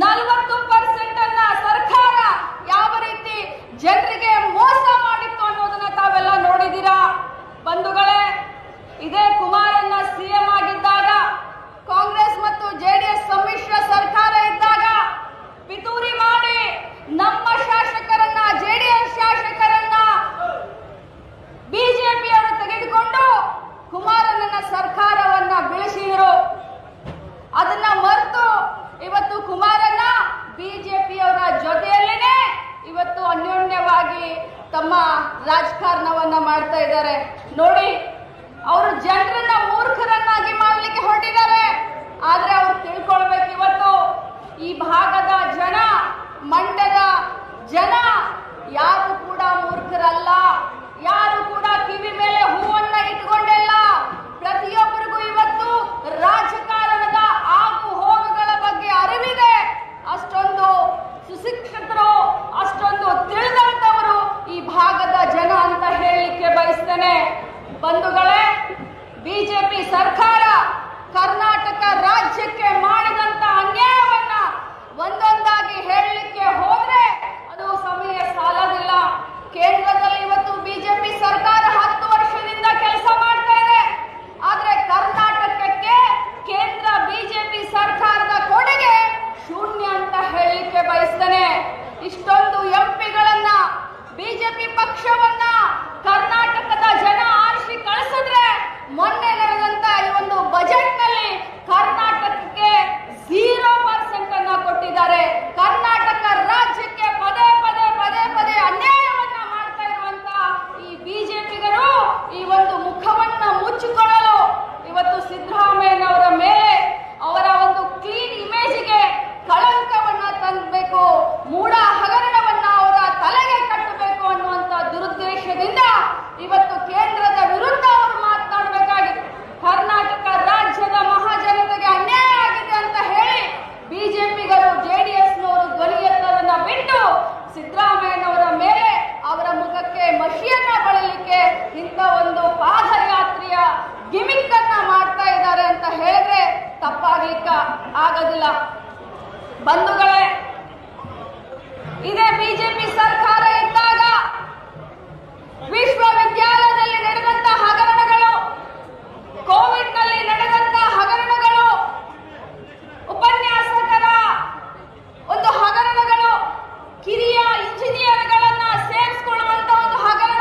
ನಲವತ್ತು ಪರ್ಸೆಂಟ್ ಅನ್ನ ಸರ್ಕಾರ ಯಾವ ರೀತಿ ಜನರಿಗೆ ಮೋಸ ಮಾಡಿತ್ತು ಅನ್ನೋದನ್ನ ತಾವೆಲ್ಲ ನೋಡಿದೀರಾ ಬಂಧುಗಳೇ, ಇದೇ ಕುಮಾರಣ್ಣ ಸಿಎಂ ಆಗಿದ್ದಾಗ, ಕಾಂಗ್ರೆಸ್ ಮತ್ತು ಜೆಡಿಎಸ್ ಸಮ್ಮಿಶ್ರ ಸರ್ಕಾರ ಇದ್ದಾಗ ಪಿತೂರಿ ಮಾಡಿ ನಮ್ಮ ಶಾಸಕರನ್ನ ಜೆಡಿಎಸ್ ಶಾಸಕರನ್ನ ಬಿಜೆಪಿಯವರು ತೆಗೆದುಕೊಂಡು ಕುಮಾರಣ್ಣನ ಸರ್ಕಾರವನ್ನ ಬೆಳೆಸಿದರು. ಅದನ್ನ ಮರೆತು ಇವತ್ತು ಕುಮಾರಣ್ಣ ಬಿಜೆಪಿಯವರ ಜೊತೆಯಲ್ಲೇನೆ ಇವತ್ತು ಅನ್ಯೋನ್ಯವಾಗಿ ತಮ್ಮ ರಾಜಕಾರಣವನ್ನ ಮಾಡ್ತಾ ಇದ್ದಾರೆ. ನೋಡಿ, ಅವರು ಜನರನ್ನ ಮೂರ್ಖರನ್ನಾಗಿ ಮಾಡಲಿಕ್ಕೆ ಹೊರಟಿದ್ದಾರೆ. ಆದ್ರೆ ಅವ್ರು ತಿಳ್ಕೊಳ್ಬೇಕು. ಬಯಸ್ತಾನೆ. ಇಷ್ಟೊಂದು ಎಂಪಿಗಳನ್ನ ಬಿಜೆಪಿ ಪಕ್ಷವನ್ನ ಕರ್ನಾಟಕದ ಜನ ಸಿದ್ದರಾಮಯ್ಯನವರ ಮೇಲೆ ಅವರ ಮುಖಕ್ಕೆ ಮಹಿಯನ್ನ ಬಳಲಿಕ್ಕೆ ಇಂಥ ಒಂದು ಪಾದಯಾತ್ರೆಯ ಗಿಮಿಕ್ ಅನ್ನ ಮಾಡ್ತಾ ಇದ್ದಾರೆ ಅಂತ ಹೇಳಿದ್ರೆ ತಪ್ಪಾಗ್ಲಿಕ್ಕ ಆಗೋದಿಲ್ಲ. ಬಂಧುಗಳೇ